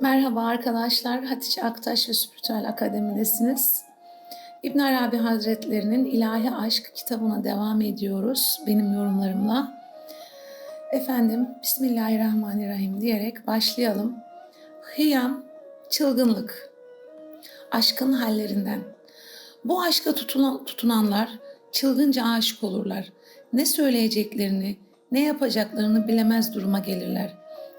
Merhaba arkadaşlar, Hatice Aktaş ve Spiritüel Akademi'desiniz. İbn Arabi Hazretlerinin İlahi Aşk kitabına devam ediyoruz benim yorumlarımla. Efendim, Bismillahirrahmanirrahim diyerek başlayalım. Hıyam, çılgınlık, aşkın hallerinden. Bu aşka tutulan, tutunanlar çılgınca aşık olurlar. Ne söyleyeceklerini, ne yapacaklarını bilemez duruma gelirler.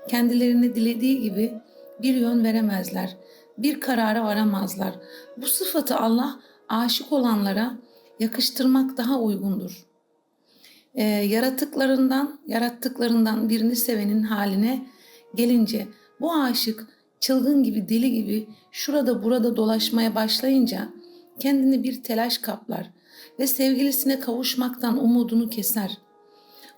Kendilerini dilediği gibi bir yön veremezler. Bir karara varamazlar. Bu sıfatı Allah aşık olanlara yakıştırmak daha uygundur. Ee, yaratıklarından, yarattıklarından birini sevenin haline gelince bu aşık çılgın gibi deli gibi şurada burada dolaşmaya başlayınca kendini bir telaş kaplar ve sevgilisine kavuşmaktan umudunu keser.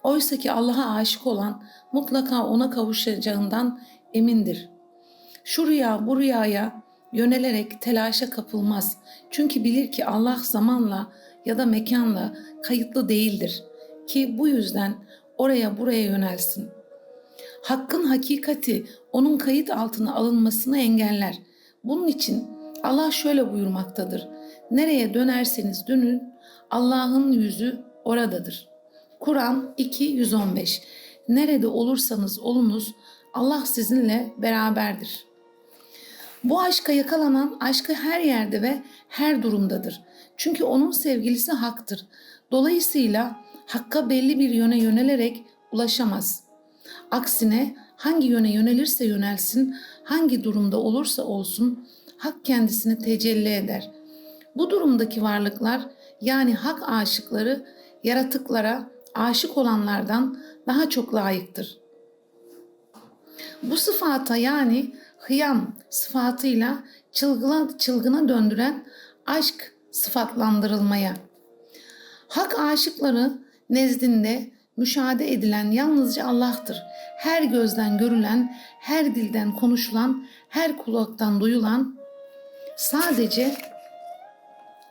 Oysa ki Allah'a aşık olan mutlaka ona kavuşacağından emindir. Şu rüya bu rüyaya yönelerek telaşa kapılmaz. Çünkü bilir ki Allah zamanla ya da mekanla kayıtlı değildir ki bu yüzden oraya buraya yönelsin. Hakkın hakikati onun kayıt altına alınmasını engeller. Bunun için Allah şöyle buyurmaktadır. Nereye dönerseniz dönün Allah'ın yüzü oradadır. Kur'an 2.115 Nerede olursanız olunuz Allah sizinle beraberdir. Bu aşka yakalanan aşkı her yerde ve her durumdadır. Çünkü onun sevgilisi haktır. Dolayısıyla hakka belli bir yöne yönelerek ulaşamaz. Aksine hangi yöne yönelirse yönelsin, hangi durumda olursa olsun hak kendisini tecelli eder. Bu durumdaki varlıklar yani hak aşıkları yaratıklara aşık olanlardan daha çok layıktır. Bu sıfata yani hıyam sıfatıyla çılgına, çılgına döndüren aşk sıfatlandırılmaya. Hak aşıkları nezdinde müşahede edilen yalnızca Allah'tır. Her gözden görülen, her dilden konuşulan, her kulaktan duyulan sadece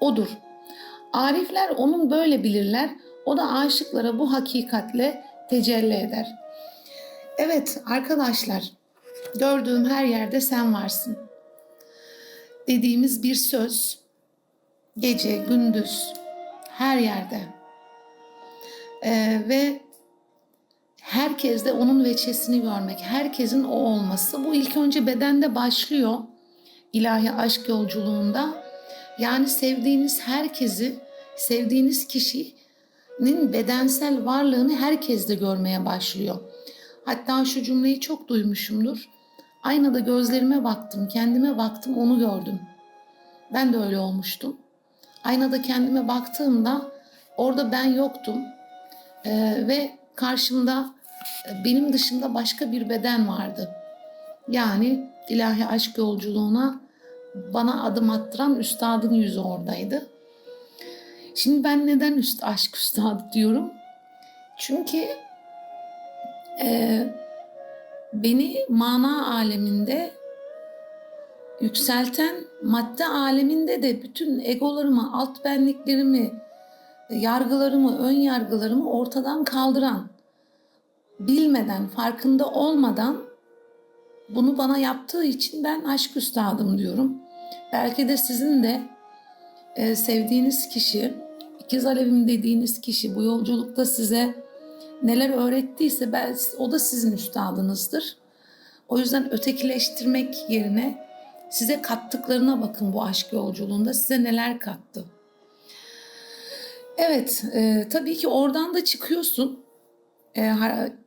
O'dur. Arifler onun böyle bilirler. O da aşıklara bu hakikatle tecelli eder. Evet arkadaşlar, gördüğüm her yerde sen varsın. Dediğimiz bir söz gece, gündüz, her yerde. Ee, ve herkes de onun veçesini görmek, herkesin o olması. Bu ilk önce bedende başlıyor ilahi aşk yolculuğunda. Yani sevdiğiniz herkesi, sevdiğiniz kişinin bedensel varlığını herkes de görmeye başlıyor. Hatta şu cümleyi çok duymuşumdur. Aynada gözlerime baktım, kendime baktım, onu gördüm. Ben de öyle olmuştum. Aynada kendime baktığımda orada ben yoktum ee, ve karşımda e, benim dışında başka bir beden vardı. Yani ilahi aşk yolculuğuna bana adım attıran üstadın yüzü oradaydı. Şimdi ben neden üst aşk üstadı diyorum? Çünkü e, beni mana aleminde yükselten madde aleminde de bütün egolarımı, alt benliklerimi, yargılarımı, ön yargılarımı ortadan kaldıran, bilmeden, farkında olmadan bunu bana yaptığı için ben aşk üstadım diyorum. Belki de sizin de e, sevdiğiniz kişi, ikiz alevim dediğiniz kişi bu yolculukta size neler öğrettiyse belki o da sizin üstadınızdır. O yüzden ötekileştirmek yerine size kattıklarına bakın bu aşk yolculuğunda size neler kattı. Evet, e, tabii ki oradan da çıkıyorsun. E,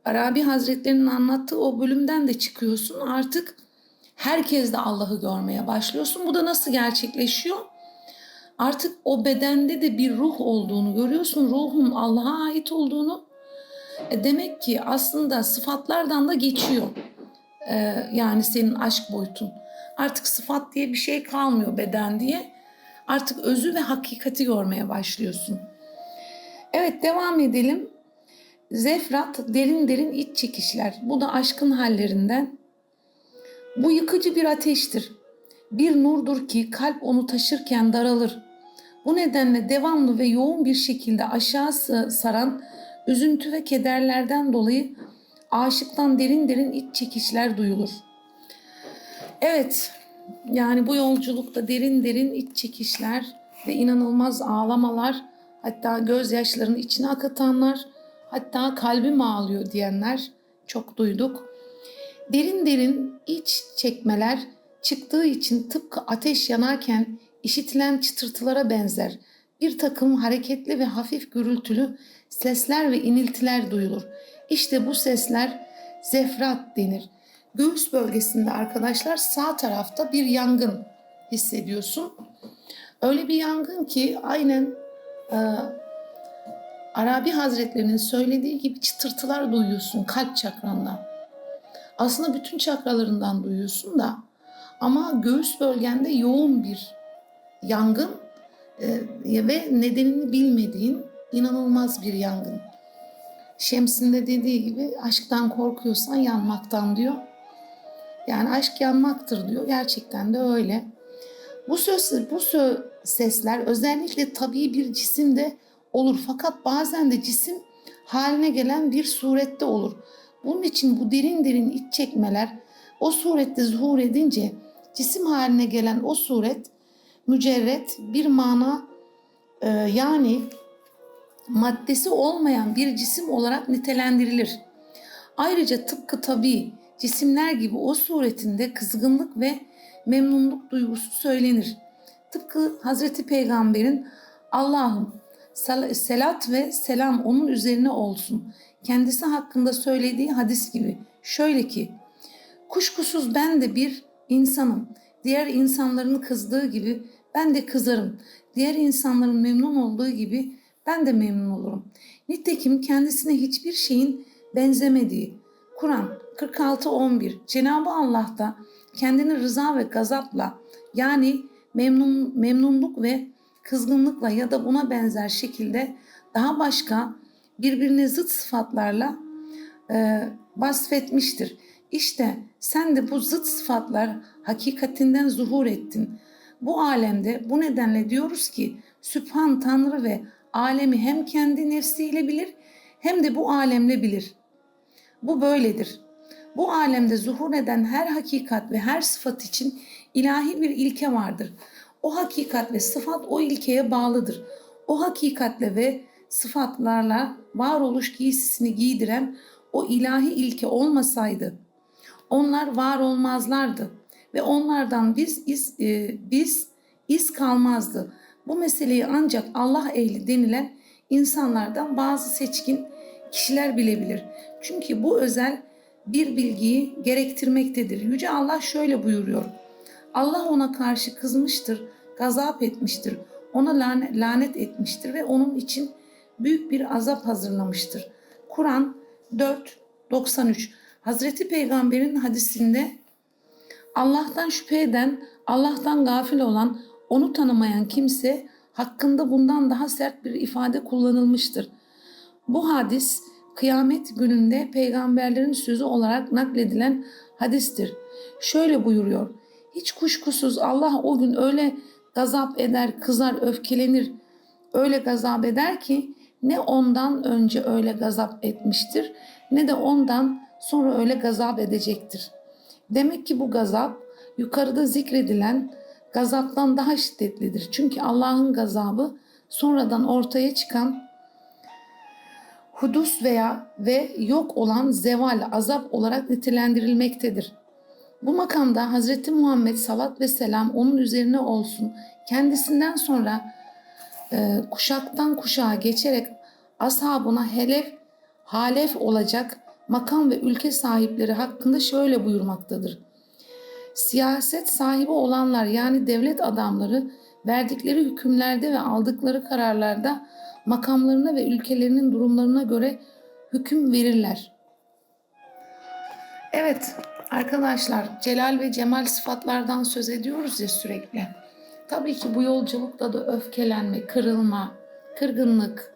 Arabi Hazretlerinin anlattığı o bölümden de çıkıyorsun. Artık herkes de Allah'ı görmeye başlıyorsun. Bu da nasıl gerçekleşiyor? Artık o bedende de bir ruh olduğunu görüyorsun. Ruhun Allah'a ait olduğunu. E, demek ki aslında sıfatlardan da geçiyor. E, yani senin aşk boyutun. Artık sıfat diye bir şey kalmıyor beden diye. Artık özü ve hakikati görmeye başlıyorsun. Evet devam edelim. Zefrat derin derin iç çekişler. Bu da aşkın hallerinden. Bu yıkıcı bir ateştir. Bir nurdur ki kalp onu taşırken daralır. Bu nedenle devamlı ve yoğun bir şekilde aşağı saran üzüntü ve kederlerden dolayı aşıktan derin derin iç çekişler duyulur. Evet, yani bu yolculukta derin derin iç çekişler ve inanılmaz ağlamalar, hatta gözyaşlarını içine akıtanlar, hatta kalbim ağlıyor diyenler çok duyduk. Derin derin iç çekmeler çıktığı için tıpkı ateş yanarken işitilen çıtırtılara benzer bir takım hareketli ve hafif gürültülü sesler ve iniltiler duyulur. İşte bu sesler zefrat denir. Göğüs bölgesinde arkadaşlar sağ tarafta bir yangın hissediyorsun. Öyle bir yangın ki aynen e, Arabi Hazretlerinin söylediği gibi çıtırtılar duyuyorsun kalp çakranda. Aslında bütün çakralarından duyuyorsun da ama göğüs bölgende yoğun bir yangın e, ve nedenini bilmediğin inanılmaz bir yangın. Şems'in de dediği gibi aşktan korkuyorsan yanmaktan diyor. Yani aşk yanmaktır diyor. Gerçekten de öyle. Bu söz bu söz sesler özellikle tabii bir cisimde olur fakat bazen de cisim haline gelen bir surette olur. Bunun için bu derin derin iç çekmeler o surette zuhur edince cisim haline gelen o suret mücerret bir mana e, yani maddesi olmayan bir cisim olarak nitelendirilir. Ayrıca tıpkı tabi cisimler gibi o suretinde kızgınlık ve memnunluk duygusu söylenir. Tıpkı Hazreti Peygamber'in Allah'ım selat ve selam onun üzerine olsun. Kendisi hakkında söylediği hadis gibi. Şöyle ki, kuşkusuz ben de bir insanım. Diğer insanların kızdığı gibi ben de kızarım. Diğer insanların memnun olduğu gibi ben de memnun olurum. Nitekim kendisine hiçbir şeyin benzemediği. Kur'an 46-11 Cenab-ı Allah da kendini rıza ve gazapla yani memnun, memnunluk ve kızgınlıkla ya da buna benzer şekilde daha başka birbirine zıt sıfatlarla e, vasfetmiştir. İşte sen de bu zıt sıfatlar hakikatinden zuhur ettin. Bu alemde bu nedenle diyoruz ki Sübhan Tanrı ve alemi hem kendi nefsiyle bilir hem de bu alemle bilir. Bu böyledir. Bu alemde zuhur eden her hakikat ve her sıfat için ilahi bir ilke vardır. O hakikat ve sıfat o ilkeye bağlıdır. O hakikatle ve sıfatlarla varoluş giysisini giydiren o ilahi ilke olmasaydı onlar var olmazlardı ve onlardan biz iz, e, biz iz kalmazdı. Bu meseleyi ancak Allah ehli denilen insanlardan bazı seçkin kişiler bilebilir. Çünkü bu özel bir bilgiyi gerektirmektedir. Yüce Allah şöyle buyuruyor. Allah ona karşı kızmıştır, gazap etmiştir, ona lanet, etmiştir ve onun için büyük bir azap hazırlamıştır. Kur'an 4.93 Hazreti Peygamber'in hadisinde Allah'tan şüphe eden, Allah'tan gafil olan, onu tanımayan kimse hakkında bundan daha sert bir ifade kullanılmıştır. Bu hadis kıyamet gününde peygamberlerin sözü olarak nakledilen hadistir. Şöyle buyuruyor. Hiç kuşkusuz Allah o gün öyle gazap eder, kızar, öfkelenir. Öyle gazap eder ki ne ondan önce öyle gazap etmiştir ne de ondan sonra öyle gazap edecektir. Demek ki bu gazap yukarıda zikredilen gazaptan daha şiddetlidir. Çünkü Allah'ın gazabı sonradan ortaya çıkan hudus veya ve yok olan zeval, azap olarak nitelendirilmektedir. Bu makamda Hz. Muhammed salat ve selam onun üzerine olsun kendisinden sonra e, kuşaktan kuşağa geçerek ashabına helef, halef olacak makam ve ülke sahipleri hakkında şöyle buyurmaktadır. Siyaset sahibi olanlar yani devlet adamları verdikleri hükümlerde ve aldıkları kararlarda makamlarına ve ülkelerinin durumlarına göre hüküm verirler. Evet arkadaşlar celal ve cemal sıfatlardan söz ediyoruz ya sürekli. Tabii ki bu yolculukta da öfkelenme, kırılma, kırgınlık,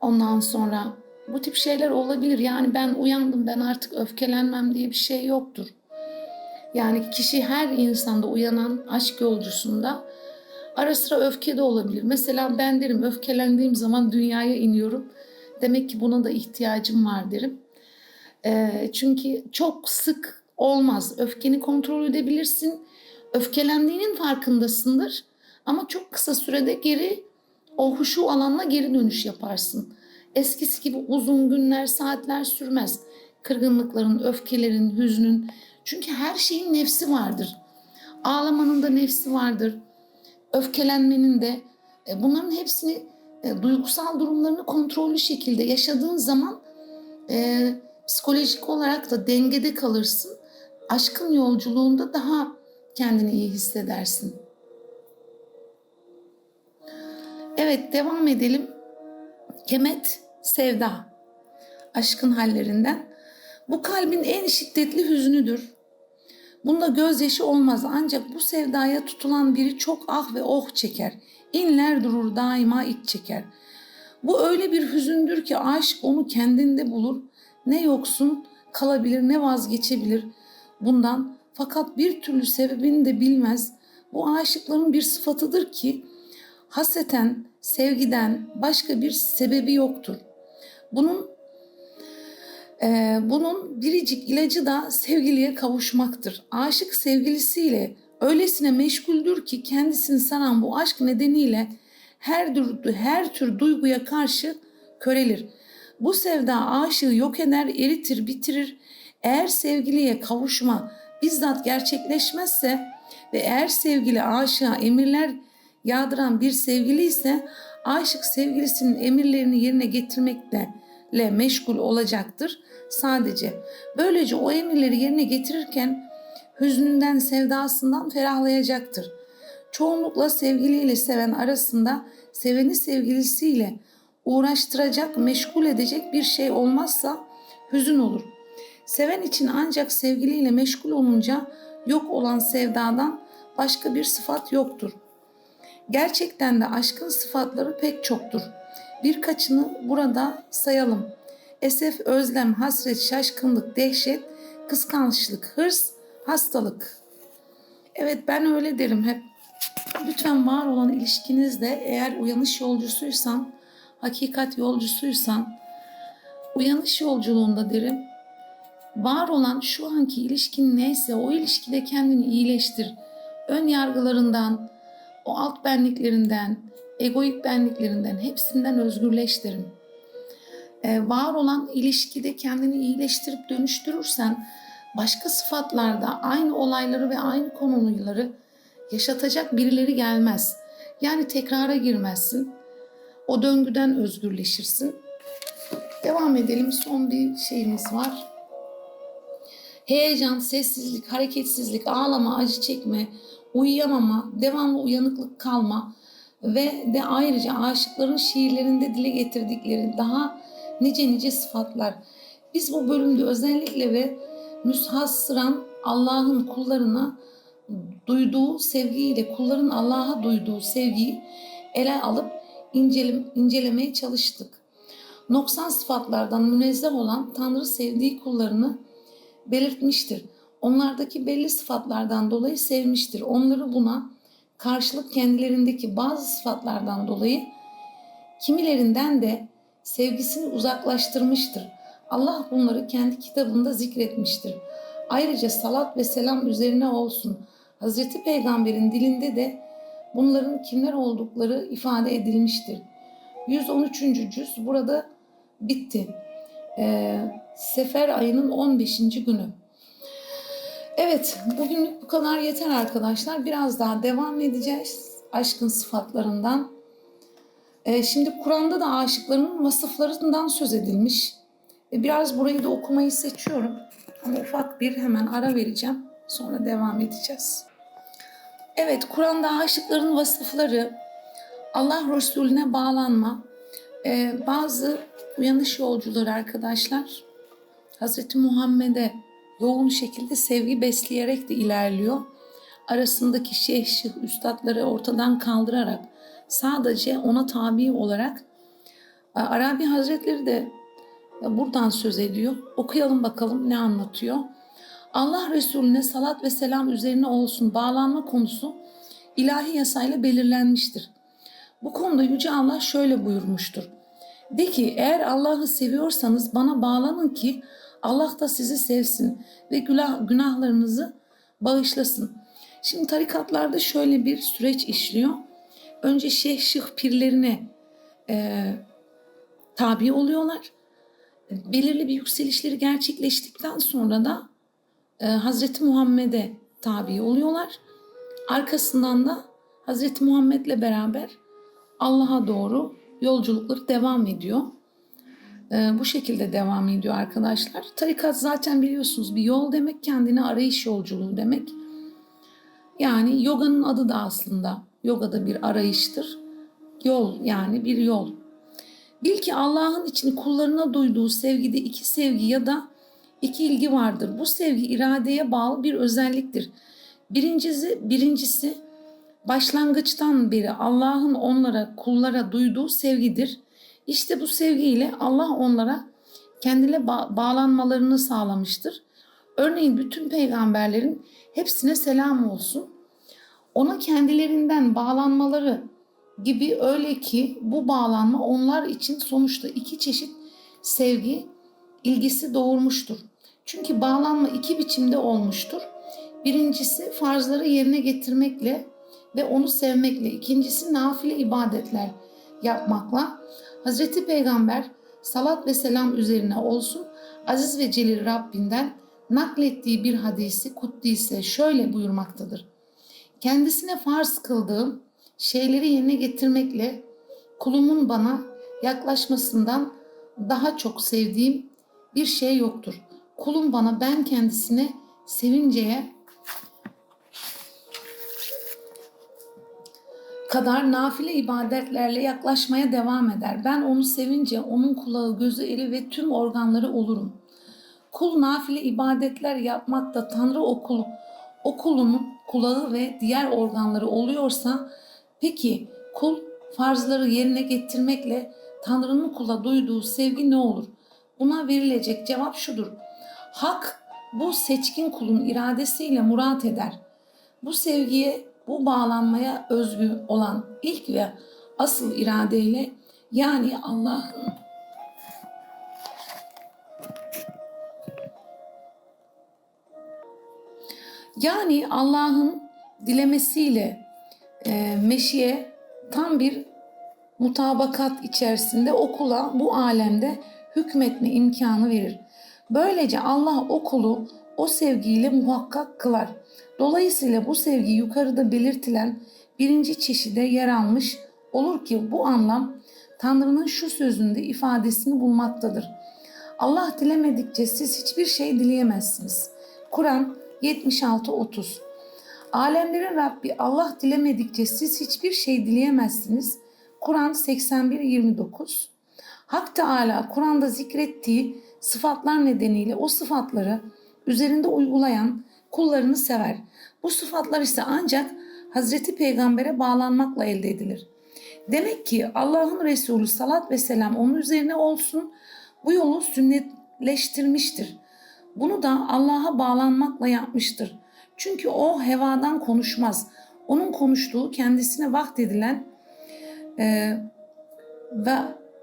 ondan sonra bu tip şeyler olabilir. Yani ben uyandım ben artık öfkelenmem diye bir şey yoktur. Yani kişi her insanda uyanan aşk yolcusunda ara sıra öfke de olabilir. Mesela ben derim öfkelendiğim zaman dünyaya iniyorum. Demek ki buna da ihtiyacım var derim. E, çünkü çok sık olmaz. Öfkeni kontrol edebilirsin. Öfkelendiğinin farkındasındır. Ama çok kısa sürede geri o huşu alanına geri dönüş yaparsın. Eskisi gibi uzun günler, saatler sürmez. Kırgınlıkların, öfkelerin, hüznün. Çünkü her şeyin nefsi vardır. Ağlamanın da nefsi vardır. Öfkelenmenin de. E, Bunların hepsini e, duygusal durumlarını kontrollü şekilde yaşadığın zaman e, psikolojik olarak da dengede kalırsın. Aşkın yolculuğunda daha kendini iyi hissedersin. Evet devam edelim. Kemet Sevda. Aşkın hallerinden. Bu kalbin en şiddetli hüznüdür. Bunda gözyaşı olmaz ancak bu sevdaya tutulan biri çok ah ve oh çeker. İnler durur daima iç çeker. Bu öyle bir hüzündür ki aşık onu kendinde bulur. Ne yoksun kalabilir ne vazgeçebilir bundan. Fakat bir türlü sebebini de bilmez. Bu aşıkların bir sıfatıdır ki haseten, sevgiden başka bir sebebi yoktur. Bunun ee, bunun biricik ilacı da sevgiliye kavuşmaktır. Aşık sevgilisiyle öylesine meşguldür ki kendisini saran bu aşk nedeniyle her tür, her tür duyguya karşı körelir. Bu sevda aşığı yok eder, eritir, bitirir. Eğer sevgiliye kavuşma bizzat gerçekleşmezse ve eğer sevgili aşığa emirler yağdıran bir sevgili ise aşık sevgilisinin emirlerini yerine getirmekle meşgul olacaktır sadece. Böylece o emirleri yerine getirirken hüznünden, sevdasından ferahlayacaktır. Çoğunlukla sevgiliyle seven arasında seveni sevgilisiyle uğraştıracak, meşgul edecek bir şey olmazsa hüzün olur. Seven için ancak sevgiliyle meşgul olunca yok olan sevdadan başka bir sıfat yoktur. Gerçekten de aşkın sıfatları pek çoktur. Birkaçını burada sayalım. Esef, özlem, hasret, şaşkınlık, dehşet, kıskançlık, hırs, hastalık. Evet ben öyle derim hep. Lütfen var olan ilişkinizde eğer uyanış yolcusuysan, hakikat yolcusuysan, uyanış yolculuğunda derim. Var olan şu anki ilişkin neyse o ilişkide kendini iyileştir. Ön yargılarından, o alt benliklerinden, egoik benliklerinden hepsinden özgürleş. Ee, var olan ilişkide kendini iyileştirip dönüştürürsen başka sıfatlarda aynı olayları ve aynı konuları yaşatacak birileri gelmez. Yani tekrara girmezsin. O döngüden özgürleşirsin. Devam edelim. Son bir şeyimiz var. Heyecan, sessizlik, hareketsizlik, ağlama, acı çekme, uyuyamama, devamlı uyanıklık kalma ve de ayrıca aşıkların şiirlerinde dile getirdikleri daha nice nice sıfatlar. Biz bu bölümde özellikle ve müshassıran Allah'ın kullarına duyduğu sevgiyle kulların Allah'a duyduğu sevgiyi ele alıp incelem, incelemeye çalıştık. Noksan sıfatlardan münezzeh olan Tanrı sevdiği kullarını belirtmiştir. Onlardaki belli sıfatlardan dolayı sevmiştir. Onları buna karşılık kendilerindeki bazı sıfatlardan dolayı kimilerinden de sevgisini uzaklaştırmıştır. Allah bunları kendi kitabında zikretmiştir. Ayrıca salat ve selam üzerine olsun. Hazreti Peygamber'in dilinde de bunların kimler oldukları ifade edilmiştir. 113. cüz burada bitti. Ee, Sefer ayının 15. günü. Evet, bugünlük bu kadar yeter arkadaşlar. Biraz daha devam edeceğiz aşkın sıfatlarından. Ee, şimdi Kur'an'da da aşıkların vasıflarından söz edilmiş. Ee, biraz burayı da okumayı seçiyorum. Ama ufak bir hemen ara vereceğim. Sonra devam edeceğiz. Evet, Kur'an'da aşıkların vasıfları, Allah Resulüne bağlanma, ee, bazı uyanış yolcuları arkadaşlar Hazreti Muhammed'e yoğun şekilde sevgi besleyerek de ilerliyor. Arasındaki şeyh, şıh, üstadları ortadan kaldırarak sadece ona tabi olarak Arabi Hazretleri de buradan söz ediyor. Okuyalım bakalım ne anlatıyor. Allah Resulüne salat ve selam üzerine olsun bağlanma konusu ilahi yasayla belirlenmiştir. Bu konuda Yüce Allah şöyle buyurmuştur. De ki eğer Allah'ı seviyorsanız bana bağlanın ki Allah da sizi sevsin ve günah, günahlarınızı bağışlasın. Şimdi tarikatlarda şöyle bir süreç işliyor. Önce şeyh şıh pirlerine e, tabi oluyorlar. Belirli bir yükselişleri gerçekleştikten sonra da e, Hazreti Muhammed'e tabi oluyorlar. Arkasından da Hazreti Muhammed'le beraber Allah'a doğru yolculukları devam ediyor. Ee, bu şekilde devam ediyor arkadaşlar. Tarikat zaten biliyorsunuz bir yol demek, kendine arayış yolculuğu demek. Yani yoganın adı da aslında yoga da bir arayıştır. Yol yani bir yol. Bil ki Allah'ın için kullarına duyduğu sevgide iki sevgi ya da iki ilgi vardır. Bu sevgi iradeye bağlı bir özelliktir. Birincisi, birincisi başlangıçtan beri Allah'ın onlara, kullara duyduğu sevgidir. İşte bu sevgiyle Allah onlara kendine ba- bağlanmalarını sağlamıştır. Örneğin bütün peygamberlerin hepsine selam olsun. Ona kendilerinden bağlanmaları gibi öyle ki bu bağlanma onlar için sonuçta iki çeşit sevgi ilgisi doğurmuştur. Çünkü bağlanma iki biçimde olmuştur. Birincisi farzları yerine getirmekle ve onu sevmekle. İkincisi nafile ibadetler yapmakla. Hazreti Peygamber salat ve selam üzerine olsun aziz ve celil Rabbinden naklettiği bir hadisi kuddise şöyle buyurmaktadır. Kendisine farz kıldığım şeyleri yerine getirmekle kulumun bana yaklaşmasından daha çok sevdiğim bir şey yoktur. Kulum bana ben kendisine sevinceye kadar nafile ibadetlerle yaklaşmaya devam eder. Ben onu sevince onun kulağı, gözü, eli ve tüm organları olurum. Kul nafile ibadetler yapmakta Tanrı okulu, okulunun kulağı ve diğer organları oluyorsa peki kul farzları yerine getirmekle Tanrı'nın kula duyduğu sevgi ne olur? Buna verilecek cevap şudur. Hak bu seçkin kulun iradesiyle murat eder. Bu sevgiye, bu bağlanmaya özgü olan ilk ve asıl iradeyle yani Allah'ın yani Allah'ın dilemesiyle e, meşiye tam bir mutabakat içerisinde okula bu alemde hükmetme imkanı verir. Böylece Allah okulu o sevgiyle muhakkak kılar. Dolayısıyla bu sevgi yukarıda belirtilen birinci çeşide yer almış olur ki bu anlam Tanrı'nın şu sözünde ifadesini bulmaktadır. Allah dilemedikçe siz hiçbir şey dileyemezsiniz. Kur'an 76-30 Alemlerin Rabbi Allah dilemedikçe siz hiçbir şey dileyemezsiniz. Kur'an 81-29 Hak Teala Kur'an'da zikrettiği sıfatlar nedeniyle o sıfatları üzerinde uygulayan kullarını sever. Bu sıfatlar ise ancak Hazreti Peygamber'e bağlanmakla elde edilir. Demek ki Allah'ın Resulü salat ve selam onun üzerine olsun bu yolu sünnetleştirmiştir. Bunu da Allah'a bağlanmakla yapmıştır. Çünkü o hevadan konuşmaz. Onun konuştuğu kendisine vahdedilen e, ve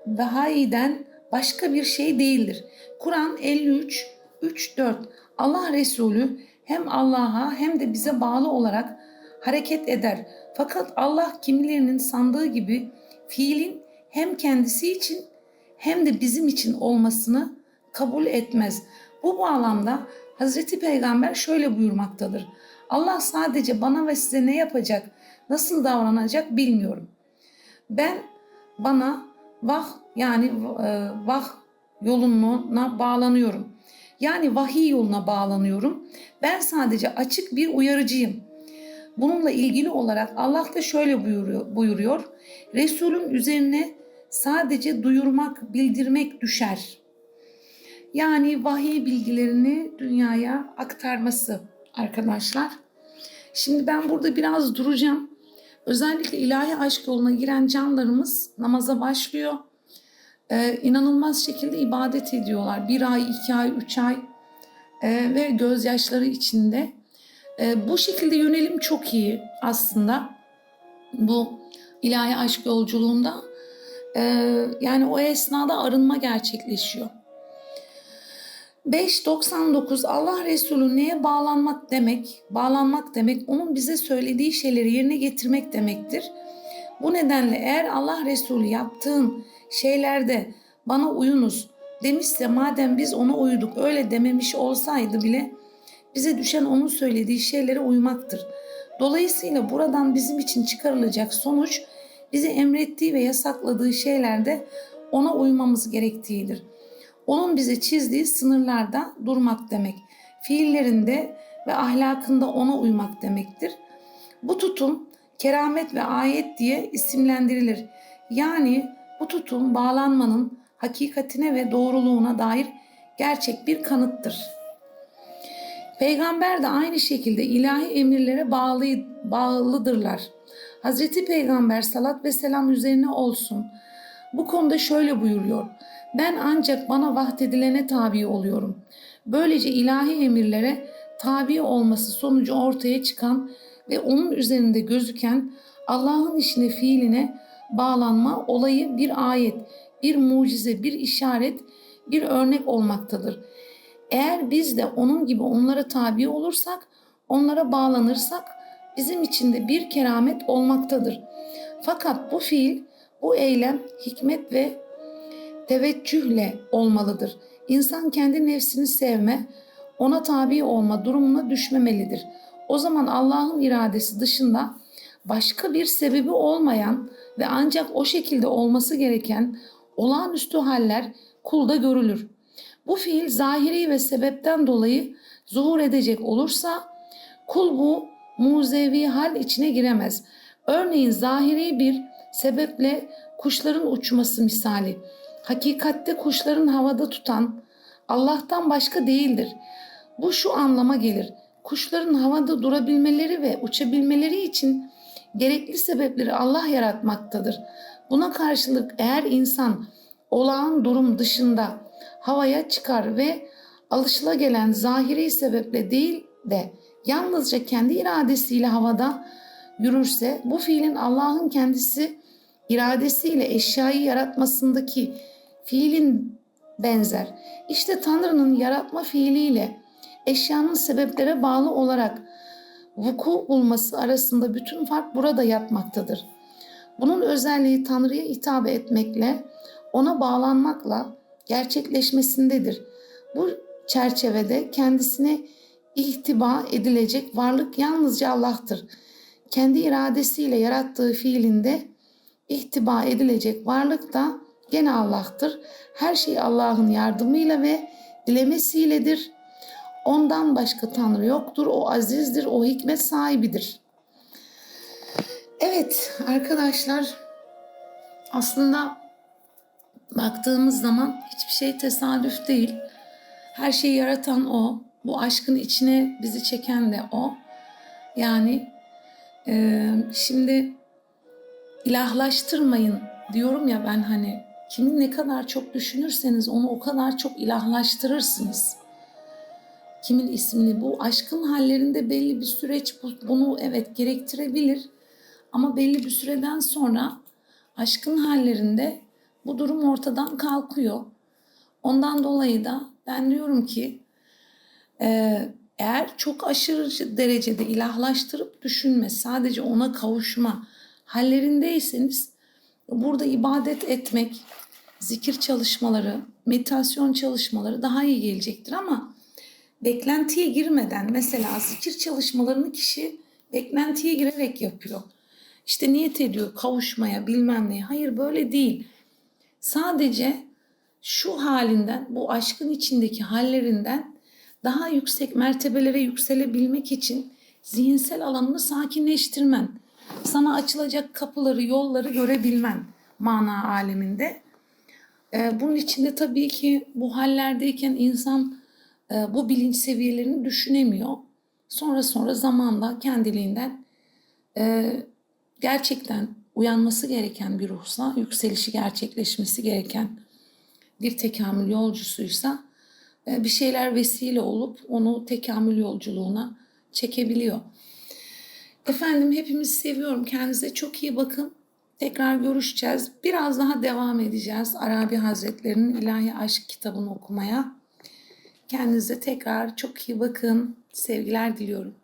vahayden başka bir şey değildir. Kur'an 53 3 4 Allah Resulü hem Allah'a hem de bize bağlı olarak hareket eder. Fakat Allah kimilerinin sandığı gibi fiilin hem kendisi için hem de bizim için olmasını kabul etmez. Bu bağlamda Hazreti Peygamber şöyle buyurmaktadır. Allah sadece bana ve size ne yapacak, nasıl davranacak bilmiyorum. Ben bana vah yani e, vah yoluna bağlanıyorum. Yani vahiy yoluna bağlanıyorum. Ben sadece açık bir uyarıcıyım. Bununla ilgili olarak Allah da şöyle buyuruyor, buyuruyor. Resulün üzerine sadece duyurmak, bildirmek düşer. Yani vahiy bilgilerini dünyaya aktarması arkadaşlar. Şimdi ben burada biraz duracağım. Özellikle ilahi aşk yoluna giren canlarımız namaza başlıyor. Ee, inanılmaz şekilde ibadet ediyorlar. Bir ay, iki ay, üç ay ee, ve gözyaşları içinde. Ee, bu şekilde yönelim çok iyi aslında. Bu ilahi aşk yolculuğunda. Ee, yani o esnada arınma gerçekleşiyor. 5.99 Allah Resulü neye bağlanmak demek? Bağlanmak demek onun bize söylediği şeyleri yerine getirmek demektir. Bu nedenle eğer Allah Resulü yaptığın şeylerde bana uyunuz demişse madem biz ona uyduk öyle dememiş olsaydı bile bize düşen onun söylediği şeylere uymaktır. Dolayısıyla buradan bizim için çıkarılacak sonuç bize emrettiği ve yasakladığı şeylerde ona uymamız gerektiğidir. Onun bize çizdiği sınırlarda durmak demek. Fiillerinde ve ahlakında ona uymak demektir. Bu tutum keramet ve ayet diye isimlendirilir. Yani bu tutum bağlanmanın hakikatine ve doğruluğuna dair gerçek bir kanıttır. Peygamber de aynı şekilde ilahi emirlere bağlı, bağlıdırlar. Hazreti Peygamber salat ve selam üzerine olsun. Bu konuda şöyle buyuruyor. Ben ancak bana vahdedilene tabi oluyorum. Böylece ilahi emirlere tabi olması sonucu ortaya çıkan ve onun üzerinde gözüken Allah'ın işine fiiline bağlanma olayı bir ayet, bir mucize, bir işaret, bir örnek olmaktadır. Eğer biz de onun gibi onlara tabi olursak, onlara bağlanırsak bizim için de bir keramet olmaktadır. Fakat bu fiil, bu eylem hikmet ve teveccühle olmalıdır. İnsan kendi nefsini sevme, ona tabi olma durumuna düşmemelidir. O zaman Allah'ın iradesi dışında başka bir sebebi olmayan ve ancak o şekilde olması gereken olağanüstü haller kulda görülür. Bu fiil zahiri ve sebepten dolayı zuhur edecek olursa kul bu muzevi hal içine giremez. Örneğin zahiri bir sebeple kuşların uçması misali. Hakikatte kuşların havada tutan Allah'tan başka değildir. Bu şu anlama gelir. Kuşların havada durabilmeleri ve uçabilmeleri için gerekli sebepleri Allah yaratmaktadır. Buna karşılık eğer insan olağan durum dışında havaya çıkar ve alışılagelen zahiri sebeple değil de yalnızca kendi iradesiyle havada yürürse bu fiilin Allah'ın kendisi iradesiyle eşyayı yaratmasındaki fiilin benzer. İşte Tanrı'nın yaratma fiiliyle eşyanın sebeplere bağlı olarak vuku bulması arasında bütün fark burada yatmaktadır. Bunun özelliği Tanrı'ya hitap etmekle, ona bağlanmakla gerçekleşmesindedir. Bu çerçevede kendisine ihtiba edilecek varlık yalnızca Allah'tır. Kendi iradesiyle yarattığı fiilinde ihtiba edilecek varlık da gene Allah'tır. Her şey Allah'ın yardımıyla ve dilemesiyledir. Ondan başka Tanrı yoktur. O azizdir, o hikmet sahibidir. Evet arkadaşlar aslında baktığımız zaman hiçbir şey tesadüf değil. Her şeyi yaratan o. Bu aşkın içine bizi çeken de o. Yani e, şimdi ilahlaştırmayın diyorum ya ben hani kimi ne kadar çok düşünürseniz onu o kadar çok ilahlaştırırsınız. Kimin ismini bu aşkın hallerinde belli bir süreç bunu evet gerektirebilir. Ama belli bir süreden sonra aşkın hallerinde bu durum ortadan kalkıyor. Ondan dolayı da ben diyorum ki eğer çok aşırı derecede ilahlaştırıp düşünme, sadece ona kavuşma hallerindeyseniz burada ibadet etmek, zikir çalışmaları, meditasyon çalışmaları daha iyi gelecektir ama beklentiye girmeden mesela zikir çalışmalarını kişi beklentiye girerek yapıyor. İşte niyet ediyor kavuşmaya bilmem ne. Hayır böyle değil. Sadece şu halinden, bu aşkın içindeki hallerinden daha yüksek mertebelere yükselebilmek için zihinsel alanını sakinleştirmen, sana açılacak kapıları, yolları görebilmen mana aleminde. Ee, bunun içinde tabii ki bu hallerdeyken insan e, bu bilinç seviyelerini düşünemiyor. Sonra sonra zamanla kendiliğinden e, gerçekten uyanması gereken bir ruhsa, yükselişi gerçekleşmesi gereken bir tekamül yolcusuysa e, bir şeyler vesile olup onu tekamül yolculuğuna çekebiliyor. Efendim hepimizi seviyorum. Kendinize çok iyi bakın. Tekrar görüşeceğiz. Biraz daha devam edeceğiz Arabi Hazretlerinin İlahi Aşk kitabını okumaya. Kendinize tekrar çok iyi bakın. Sevgiler diliyorum.